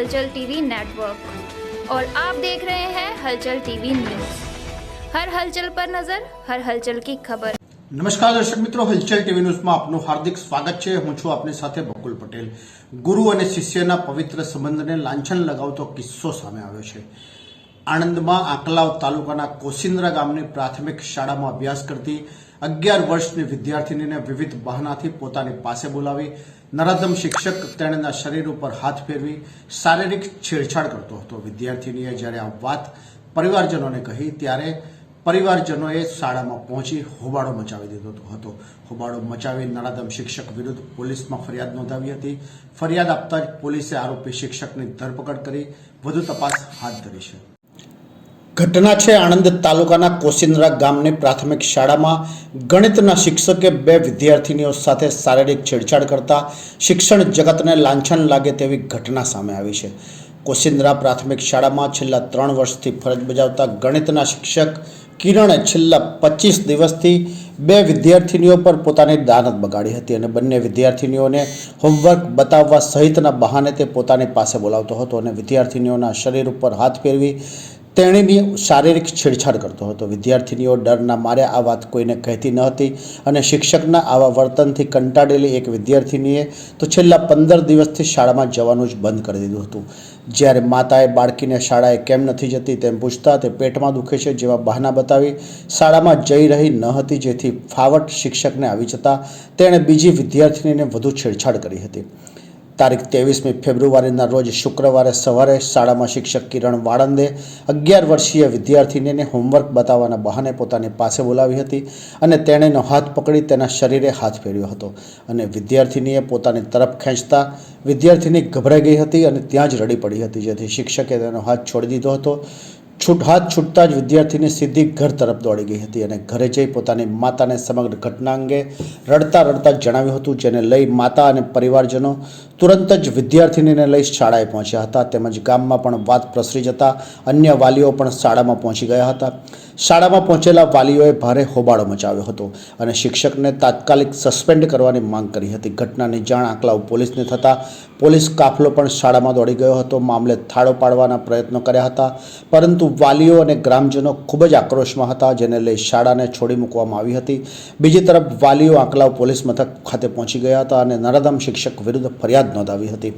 हलचल TV network और आप देख रहे हैं हलचल टीवी न्यूज हर हलचल पर नजर हर हलचल की खबर નમસ્કાર દર્શક મિત્રો હલચલ ટીવી ન્યૂઝમાં આપનું હાર્દિક સ્વાગત છે હું છું આપની સાથે બકુલ પટેલ ગુરુ અને શિષ્યના પવિત્ર સંબંધને લાંછન લગાવતો કિસ્સો સામે આવ્યો છે આણંદમાં આંકલાવ તાલુકાના કોસિન્દ્રા ગામની પ્રાથમિક શાળામાં અભ્યાસ કરતી અગિયાર વર્ષની વિદ્યાર્થીનીને વિવિધ બહાનાથી પોતાની પાસે બોલાવી નરાધમ શિક્ષક તેણીના શરીર ઉપર હાથ ફેરવી શારીરિક છેડછાડ કરતો હતો. વિદ્યાર્થીનીએ જ્યારે આ વાત પરિવારજનોને કહી, ત્યારે પરિવારજનોએ શાળામાં પહોંચી હોબાળો મચાવી દીધો હતો. હોબાળો મચાવી નરાધમ શિક્ષક વિરુદ્ધ પોલીસમાં ફરિયાદ નોંધાવી હતી. ફરિયાદ આપતા જ પોલીસે આરોપી શિક્ષકની ધરપકડ કરી. વધુ તપાસ હાથ ધરી છે. ઘટના છે આણંદ તાલુકાના કોસિન્દ્રા ગામની પ્રાથમિક શાળામાં. ગણિતના શિક્ષકે બે વિદ્યાર્થીનીઓ સાથે શારીરિક છેડછાડ કરતા શિક્ષણ જગતને લાંછન લાગે તેવી ઘટના સામે આવી છે. કોસિન્દ્રા પ્રાથમિક શાળામાં છેલ્લા ત્રણ વર્ષથી ફરજ બજાવતા ગણિતના શિક્ષક કિરણે છેલ્લા પચીસ દિવસથી બે વિદ્યાર્થીનીઓ પર પોતાની દાનત બગાડી હતી અને બંને વિદ્યાર્થીનીઓને હોમવર્ક બતાવવા સહિતના બહાને તે પોતાની પાસે બોલાવતો હતો અને વિદ્યાર્થીનીઓના શરીર ઉપર હાથ ફેરવી તેણીની શારીરિક છેડછાડ કરતો હતો. વિદ્યાર્થીનીઓ ડરના મારે આ વાત કોઈને કહેતી ન હતી અને શિક્ષકના આવા વર્તનથી કંટાળેલી એક વિદ્યાર્થીનીએ તો છેલ્લા પંદર દિવસથી શાળામાં જવાનું જ બંધ કરી દીધું હતું. જ્યારે માતાએ બાળકીને શાળાએ કેમ નથી જતી તેમ પૂછતા તે પેટમાં દુખે છે જેવા બહાના બતાવી શાળામાં જઈ રહી ન હતી જેથી ફાવટ શિક્ષકને આવી જતાં તેણે બીજી વિદ્યાર્થીનીને વધુ છેડછાડ કરી હતી. તારીખ ત્રેવીસમી ફેબ્રુઆરીના રોજ શુક્રવારે સવારે શાળામાં શિક્ષક કિરણ વાળંદે અગિયાર વર્ષીય વિદ્યાર્થીનીને હોમવર્ક બતાવવાના બહાને પોતાની પાસે બોલાવી હતી અને તેણેનો હાથ પકડી તેના શરીરે હાથ ફેર્યો હતો. અને વિદ્યાર્થીનીએ પોતાની તરફ ખેંચતા વિદ્યાર્થીની ગભરાઈ ગઈ હતી અને ત્યાં જ રડી પડી હતી, જેથી શિક્ષકે તેનો હાથ છોડી દીધો હતો. છૂટ, હાથ છૂટતા જ વિદ્યાર્થીની સીધી ઘર તરફ દોડી ગઈ હતી અને ઘરે જઈ પોતાની માતાને સમગ્ર ઘટના અંગે રડતા રડતા જણાવ્યું હતું, જેને લઈ માતા અને પરિવારજનો તુરંત જ વિદ્યાર્થીનીને લઈ શાળાએ પહોંચ્યા હતા. તેમજ ગામમાં પણ વાત પ્રસરી જતા અન્ય વાલીઓ પણ શાળામાં પહોંચી ગયા હતા. શાળામાં પહોંચેલા વાલીઓએ ભારે હોબાળો મચાવ્યો હતો અને શિક્ષકને તાત્કાલિક સસ્પેન્ડ કરવાની માંગ કરી હતી. ઘટનાની જાણ આંકલાવ પોલીસને થતાં પોલીસ કાફલો પણ શાળામાં દોડી ગયો હતો. મામલે થાળો પાડવાના પ્રયત્નો કર્યા હતા, પરંતુ વાલીઓ અને ગ્રામજનો ખૂબ જ આક્રોશમાં હતા, જેને લઈ શાળાને છોડી મૂકવામાં આવી હતી. બીજી તરફ વાલીઓ આંકલાવ પોલીસ મથક ખાતે પહોંચી ગયા હતા અને નરદમ શિક્ષક વિરુદ્ધ ફરિયાદ નોંધાવી હતી.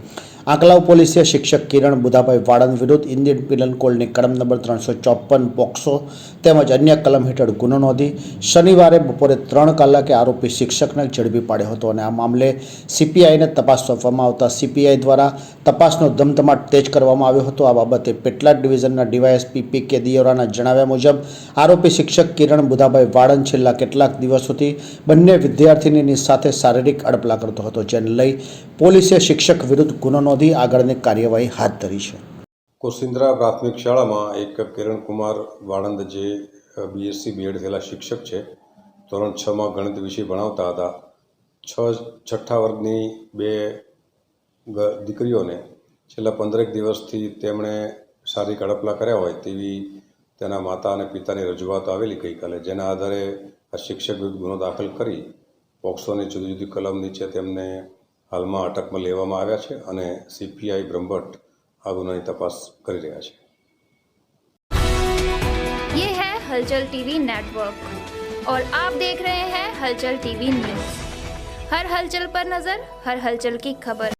આંકલાવ પોલીસે શિક્ષક કિરણ બુધાભાઈ વાળંદ વિરુદ્ધ ઇન્ડિયન પિનલ કોડની કલમ નંબર ત્રણસો ચોપન પોક્સો તેમજ અન્ય કલમ હેઠળ ગુનો નોંધી શનિવારે બપોરે ત્રણ કલાકે આરોપી શિક્ષકને ઝડપી પાડ્યો હતો અને આ મામલે સીપીઆઈને તપાસ સોંપવામાં આવતા સીપીઆઈ દ્વારા તપાસનો ધમધમાટ તેજ કરવામાં આવ્યો હતો. આ બાબતે પેટલાદ ડિવિઝનના ડીવાયએસપી પી કે દિયોરાના જણાવ્યા મુજબ, આરોપી શિક્ષક કિરણ બુધાભાઈ વાળંદ છેલ્લા કેટલાક દિવસોથી બંને વિદ્યાર્થીનીની સાથે શારીરિક અડપલા કરતો હતો, જેને લઈ પોલીસે શિક્ષક વિરુદ્ધ ગુનો નોંધી આગળની કાર્યવાહી હાથ ધરી છે. કોસિન્દ્રા પ્રાથમિક શાળામાં એક કિરણકુમાર વાળંદ જે બીએસસી બીએડ થયેલા શિક્ષક છે, ધોરણ છમાં ગણિત વિષય ભણાવતા હતા. છ છઠ્ઠા વર્ગની બે દીકરીઓને છેલ્લા પંદરેક દિવસથી તેમણે શારીરિક અડપલા કર્યા હોય તેવી તેના માતા અને પિતાની રજૂઆતો આવેલી ગઈકાલે, જેના આધારે આ શિક્ષક વિરુદ્ધ ગુનો દાખલ કરી પોક્સોની જુદી જુદી કલમ નીચે તેમને હાલમાં અટકમાં લેવામાં આવ્યા છે અને સીપીઆઈ બ્રહ્મભટ્ટ આ ગુનાની તપાસ કરી રહ્યા છે ये है हलचल टीवी नेटवर्क और आप देख रहे हैं हलचल टीवी न्यूज हर हलचल पर नजर हर हलचल की खबर